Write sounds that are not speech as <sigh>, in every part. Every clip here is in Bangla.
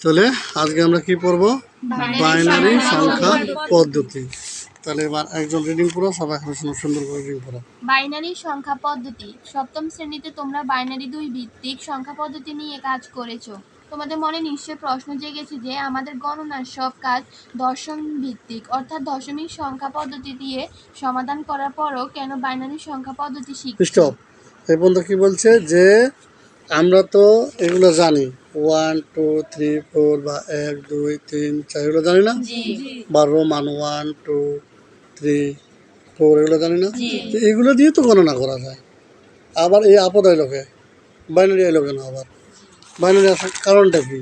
তাহলে আজকে আমরা কি পড়ব? বাইনারি সংখ্যা পদ্ধতি। তাহলে এবার একজন রিডিং পড়ো সবাই এখানে সুন্দর সুন্দর করে রিডিং পড়ো। বাইনারি সংখ্যা পদ্ধতি। সপ্তম শ্রেণীতে তোমরা বাইনারি দুই ভিত্তিক সংখ্যা পদ্ধতি নিয়ে কাজ করেছ। তোমাদের মনে নিশ্চয় প্রশ্ন জেগেছে যে আমাদের গণনার সব কাজ দশম ভিত্তিক অর্থাৎ দশমিক সংখ্যা পদ্ধতি দিয়ে সমাধান করার পরও কেন বাইনারি সংখ্যা পদ্ধতি শিখছি? স্টপ এই পর্যন্ত কি বলছে? যে আমরা তো এগুলো জানি ওয়ান টু থ্রি ফোর বা এক দুই তিন চার এগুলো জানি না? বা Roman one two three four এগুলো জানি না? তো এগুলো দিয়ে তো গণনা করা যায়। আবার এই আপদ এলোকে বাইনারি এলো কেন আবার। বাইনারি আসার কারণটা কি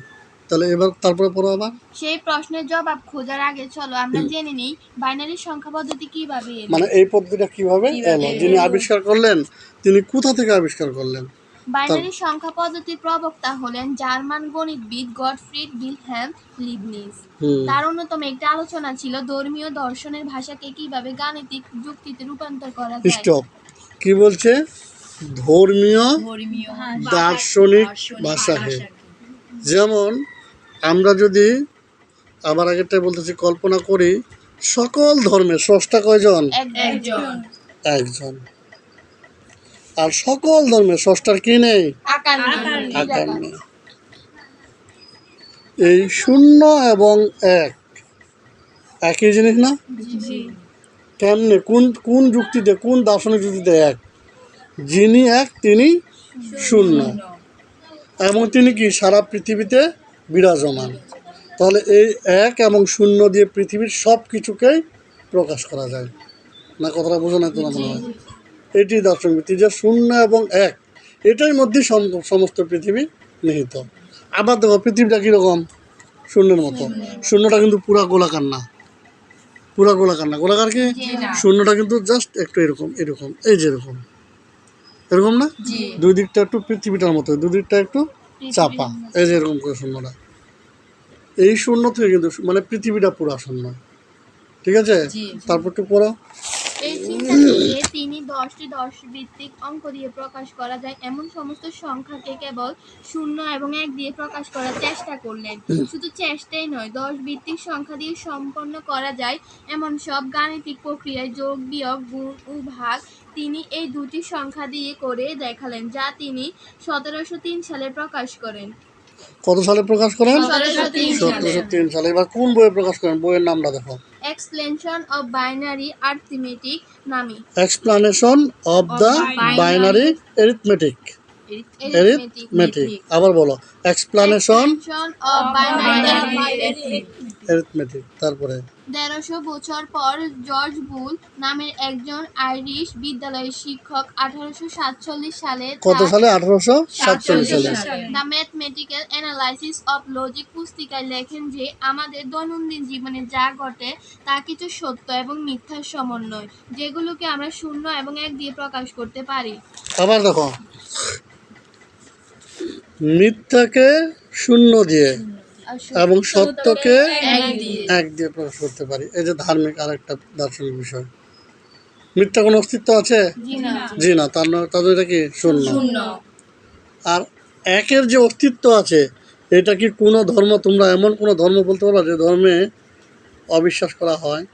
তাহলে এবার তারপরে পড়ো আবার। সেই প্রশ্নের জবাব খোঁজার আগে চলো আমরা জেনে নিই বাইনারি সংখ্যা পদ্ধতি কীভাবে। মানে এই পদ্ধতিটা কীভাবে এলো? যিনি আবিষ্কার করলেন তিনি কোথা থেকে আবিষ্কার করলেন? বাইনারি সংখ্যা পদ্ধতির প্রবক্তা হলেন জার্মান গণিতবিদ গডফ্রিড ভিলহেম লিবনিজ। হুম। তার অন্যতম একটি আলোচনা ছিল ধর্মীয় দর্শনের ভাষাকে কীভাবে গাণিতিক যুক্তিতে রূপান্তর করা যায়। স্টপ কি বলছে? ধর্মীয় দার্শনিক ভাষাকে। যেমন আমরা যদি আবার আগেরটাই বলতেছি কল্পনা করি সকল ধর্মের স্রষ্টা কয়জন? একজন। একজন। আর সকল ধর্মের স্রষ্টার কি নেই? আকার আকার নেই। এই শূন্য এবং এক। একই জিনিস না? কেমনে? কোন কোন যুক্তিতে কোন দার্শনিক যুক্তিতে এক? যিনি এক তিনি শূন্য। এবং তিনি কি সারা পৃথিবীতে বিরাজমান? তাহলে এই এক এবং শূন্য দিয়ে পৃথিবীর সব কিছুকেই প্রকাশ করা যায়। না কথাটা বোঝো না তোমার মনে হয়? এটি দার্শনিক ভিত্তি যে শূন্য এবং এক। এটার মধ্যেই সম- সমস্ত পৃথিবী নিহিত। আবার দেখো পৃথিবীটা কীরকম? শূন্যের মতো। শূন্যটা কিন্তু পুরা গোলাকার না। পুরা গোলাকার না। গোলাকার কি? শূন্যটা কিন্তু জাস্ট একটু এরকম এরকম। এই যে এরকম। এরকম না? দুই দিকটা একটু পৃথিবীটার মতো দুই দিকটা একটু চাপা। এই যে এরকম করে শূন্যটা। এই শূন্য থেকে কিন্তু মানে পৃথিবীটা পুরা শূন্য। ঠিক আছে? তারপর একটু পড়ো। এই চিন্তা থেকে তিনি দশটি দশ ভিত্তিক অঙ্ক দিয়ে প্রকাশ করা যায়। এমন সমস্ত সংখ্যাকে কেবল শূন্য এবং এক দিয়ে প্রকাশ করার চেষ্টা করলেন। শুধু চেষ্টাই নয় দশ ভিত্তিক সংখ্যা দিয়ে সম্পন্ন করা যায়। এমন সব গাণিতিক প্রক্রিয়ায় যোগ বিয়োগ গুণ ও ভাগ তিনি এই দুটি সংখ্যা দিয়ে করে দেখালেন যা তিনি সতেরোশো তিন সালে প্রকাশ করেন। কত সালে প্রকাশ করেন? সতেরোশো তিন সালে। এবার কোন বইয়ে প্রকাশ করেন? বইয়ের নামটা দেখো। এক্সপ্লেনশন অফ বাইনারি আর্থমেটিক নামে। Explanation of the binary arithmetic arithmetic আবার বলো। এক্সপ্লানেশন বাইনারি of এরিথমেটিক তারপরে? তেরোশো বছর পর জর্জ বুল নামের একজন আইরিশ বিদ্যালয়ের শিক্ষক আঠারোশো সাতচল্লিশ সালে কত সালে? আঠারোশো সাতচল্লিশ সালে। The mathematical analysis of logic পুস্তিকায় লেখেন যে আমাদের দৈনন্দিন জীবনে যা ঘটে তা কিছু সত্য এবং মিথ্যার সমন্বয় যেগুলোকে আমরা শূন্য এবং এক দিয়ে প্রকাশ করতে পারি। আবার দেখো। মিথ্যাকে শূন্য দিয়ে এবং সত্যকে এক দিয়ে প্রকাশ করতে পারি। এই যে ধার্মিক আরেকটা দার্শনিক বিষয়। মিথ্যা কোনো অস্তিত্ব আছে? জি না। তার ন- তাদের এটা কি শূন্য? আর একের যে অস্তিত্ব আছে এটা কি কোনো ধর্ম তোমরা এমন কোনো ধর্ম বলতে পারো যে ধর্মে অবিশ্বাস করা হয়?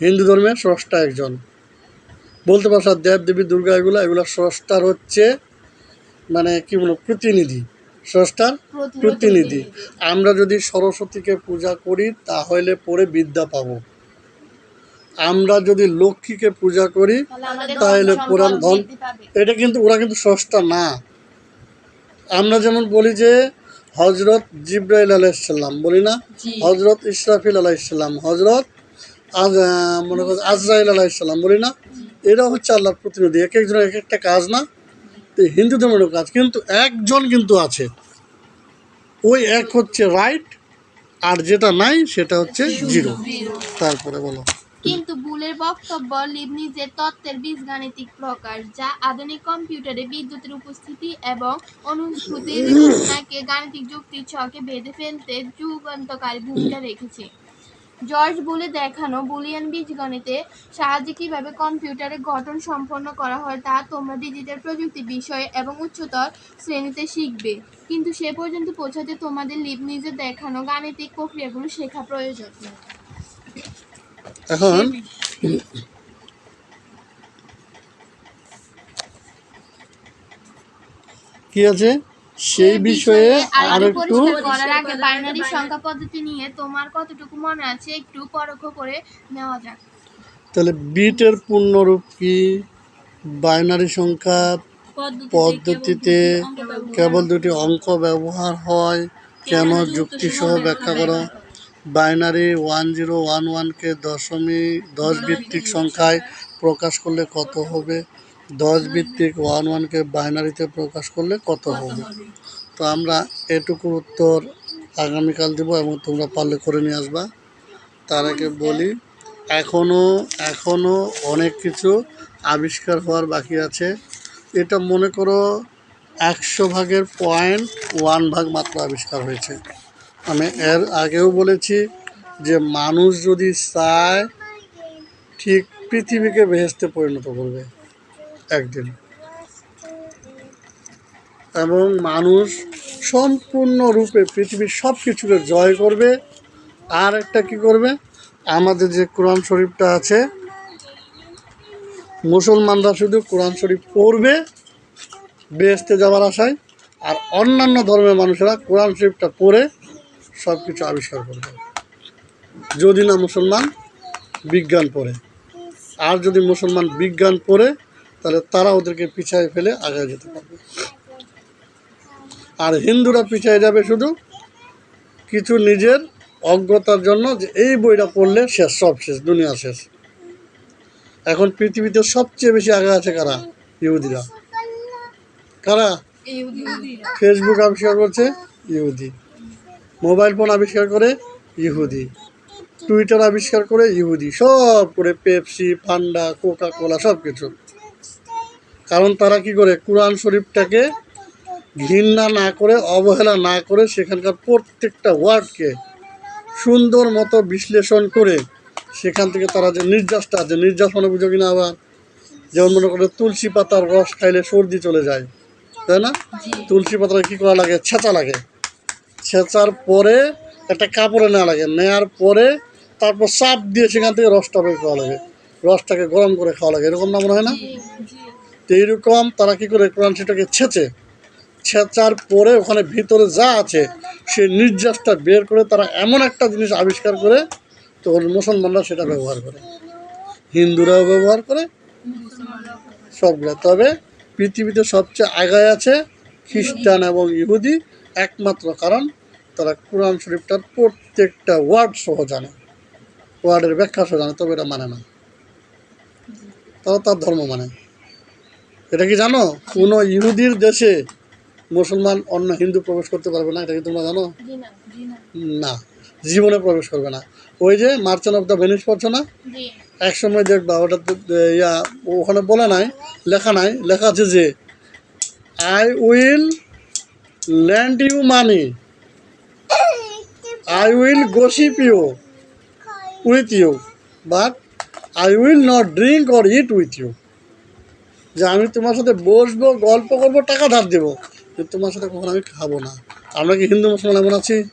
হিন্দু ধর্মে স্রষ্টা একজন। বলতে পারো স্যার দেব দেবী দুর্গা এগুলো এগুলো স্রষ্টার হচ্ছে মানে কি বলব প্রতিনিধি। স্রষ্টার প্রতিনিধি। আমরা যদি সরস্বতীকে পূজা করি তাহলে পরে বিদ্যা পাব। আমরা যদি লক্ষ্মীকে পূজা করি তাহলে পুরাণ ধন এটা কিন্তু ওরা কিন্তু স্রষ্টা না। আমরা যেমন বলি যে হজরত জিব্রাইল আলাইসাল্লাম বলি না? হজরত ইসরাফিল আলাইসাল্লাম হজরত আজ মনে করো আজরাইল আলাইসাল্লাম বলি না? এরা হচ্ছে আল্লাহর প্রতিনিধি। এক একজনের এক একটা কাজ না? হিন্দু ধর্মের কাজ কিন্তু একজন কিন্তু আছে। ওই এক হচ্ছে রাইট আর যেটা নাই সেটা হচ্ছে জিরো তারপরে বলো। কিন্তু বুলের বক্তব্য লিবনিজের তত্ত্বের বীজগাণিতিক প্রকাশ যা আধুনিক কম্পিউটারে বিদ্যুতের উপস্থিতি এবং অনুভূতির <coughs> ঘটনাকে গাণিতিক যুক্তির ছকে বেঁধে ফেলতে যুগান্তকারী ভূমিকা রেখেছে। জর্জ বুলে দেখানো বুলিয়ান বীজগণিতে সাহায্যে কীভাবে কম্পিউটারে গঠন সম্পন্ন করা হয় তা তোমরা ডিজিটাল প্রযুক্তি বিষয়ে এবং উচ্চতর শ্রেণীতে শিখবে। কিন্তু সে পর্যন্ত পৌঁছাতে তোমাদের লিবনিজের দেখানো গাণিতিক প্রক্রিয়াগুলো শেখা প্রয়োজন। এখন কি আছে? সেই বিষয়ে আর একটু করার আগে বাইনারি সংখ্যা পদ্ধতি নিয়ে তোমার কতটুকু মনে আছে একটু পরোক্ষ করে নেওয়া যাক। তাহলে বিটের পূর্ণরূপ কি? বাইনারি সংখ্যা পদ্ধতিতে কেবল দুটি অঙ্ক ব্যবহার হয়? কেন যুক্তিসহ ব্যাখ্যা করো। বাইনারি ওয়ান জিরো ওয়ান ওয়ানকে দশমিক দশ ভিত্তিক সংখ্যায় প্রকাশ করলে কত হবে? দশ ভিত্তিক ওয়ান ওয়ানকে বাইনারিতে প্রকাশ করলে কত হবে? তো আমরা এটুকু উত্তর আগামীকাল দেবো এবং তোমরা পারলে করে নিয়ে আসবা। তার আগে বলি এখনও এখনও অনেক কিছু আবিষ্কার হওয়ার বাকি আছে। এটা মনে করো একশো ভাগের পয়েন্ট ওয়ান ভাগ মাত্র আবিষ্কার হয়েছে। আমি এর আগেও বলেছি যে মানুষ যদি চায়, ঠিক পৃথিবীকে বেহেস্তে পরিণত করবে। একদিন। এবং মানুষ সম্পূর্ণরূপে পৃথিবীর সব কিছুকে জয় করবে। আর একটা কি করবে? আমাদের যে কোরআন শরীফটা আছে, মুসলমানরা শুধু কোরআন শরীফ পড়বে বেহেস্তে যাওয়ার আশায়, আর অন্যান্য ধর্মের মানুষেরা কোরআন শরীফটা পড়ে সব কিছু আবিষ্কার করবে। যদি না মুসলমান বিজ্ঞান পড়ে। আর যদি মুসলমান বিজ্ঞান পড়ে তাহলে তারা ওদেরকে পিছায় ফেলে আগে যেতে পারবে। আর হিন্দুরা পিছায় যাবে শুধু কিছু নিজের অজ্ঞতার জন্য যে এই বইটা পড়লে শেষ, সব শেষ, দুনিয়া শেষ। এখন পৃথিবীতে সবচেয়ে বেশি আগে আছে কারা? ইহুদিরা। কারা? ফেসবুক আবিষ্কার করছে ইহুদি। মোবাইল ফোন আবিষ্কার করে ইহুদি। টুইটার আবিষ্কার করে ইহুদি। সব করে পেপসি ফান্ডা কোকা কোলা সব কিছু কারণ তারা কি করে? কোরআন শরীফটাকে ঘৃণা না করে অবহেলা না করে সেখানকার প্রত্যেকটা ওয়ার্ডকে সুন্দর মতো বিশ্লেষণ করে সেখান থেকে তারা যে নির্যাসটা আছে নির্যাস মানে বুঝো কিনা আবার যেমন মনে করে তুলসী পাতার রস খাইলে সর্দি চলে যায় তাই না? তুলসী পাতাটা কী করা লাগে? ছেঁচা লাগে। ছেঁচার পরে একটা কাপড়ে নেওয়া লাগে। নেওয়ার পরে তারপর চাপ দিয়ে সেখান থেকে রসটা বের করা লাগে। রসটাকে গরম করে খাওয়া লাগে। এরকম না মনে হয় না? তো এইরকম তারা কী করে কোরআন সেটাকে ছেঁচে, ছেঁচার পরে ওখানে ভিতরে যা আছে, সেই নির্যাসটা বের করে তারা এমন একটা জিনিস আবিষ্কার করে তখন মুসলমানরা সেটা ব্যবহার করে। হিন্দুরাও ব্যবহার করে, সবগুলো। তবে পৃথিবীতে সবচেয়ে আগায় আছে খ্রিস্টান এবং ইহুদি একমাত্র কারণ তারা কোরআন শরীফটার প্রত্যেকটা ওয়ার্ড সহ জানে। ওয়ার্ডের ব্যাখ্যা সহ জানে, তবে এটা মানে না। তারা তার ধর্ম মানে। এটা কি জানো? কোনো ইহুদির দেশে মুসলমান অন্য হিন্দু প্রবেশ করতে পারবে না এটা কি তোমরা জানো? না জীবনে প্রবেশ করবে না। ওই যে মার্চেন্ট অফ দ্য ভেনিস পড়ছো না? এক সময় দেখবা ওটা ইয়া ওখানে বলে নাই লেখা নাই লেখা আছে যে I will lend you money I will gossip you with you but I will not drink or eat with you যে আমি তোমার সাথে বসবো, গল্প করব, টাকা ধার দেবো। কিন্তু তোমার সাথে কখনো আমি খাব না। আমরা কি হিন্দু, মুসলমান এমন আছি?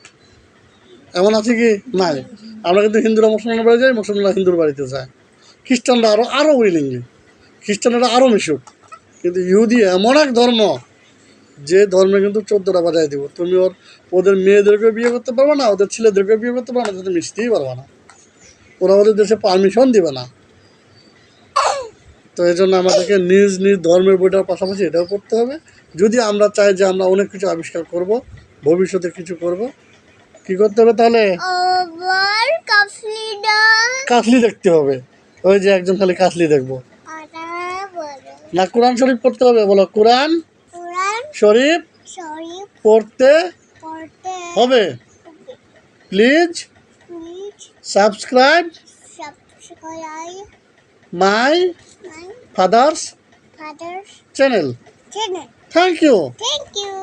এমন আছি কি? নাই। আমরা কিন্তু হিন্দুরা, মুসলমানের বাড়ি যাই, মুসলমানরা হিন্দুর বাড়িতে যায়। খ্রিস্টানরা আরও আরও উইলিংলি। খ্রিস্টানরা আরও মিশুক। কিন্তু ইহুদি এমন এক ধর্ম, যে ধর্মে কিন্তু চোদ্দোটা বাজায় দিব। তুমি ওর, ওদের মেয়েদেরকে বিয়ে করতে পারবে না, ওদের ছেলেদেরকে বিয়ে করতে পারবে না সাথে মিশতেই পারবে না। ওরা ওদের দেশে পারমিশন দিবে না। তো এই জন্য আমাদেরকে নিজ নিজ ধর্মের বইটার পাশাপাশি এটাও করতে হবে। যদি আমরা চাই যে আমরা অনেক কিছু আবিষ্কার করব ভবিষ্যতে কিছু করব কি করতে হবে তাহলে? কাসলি দেখতে হবে। ওই যে একজন খালি কাসলি দেখব। না কোরআন শরীফ পড়তে হবে বলো। কোরআন শরীফ পড়তে পড়তে হবে। Please subscribe my my father's father's channel channel thank you thank you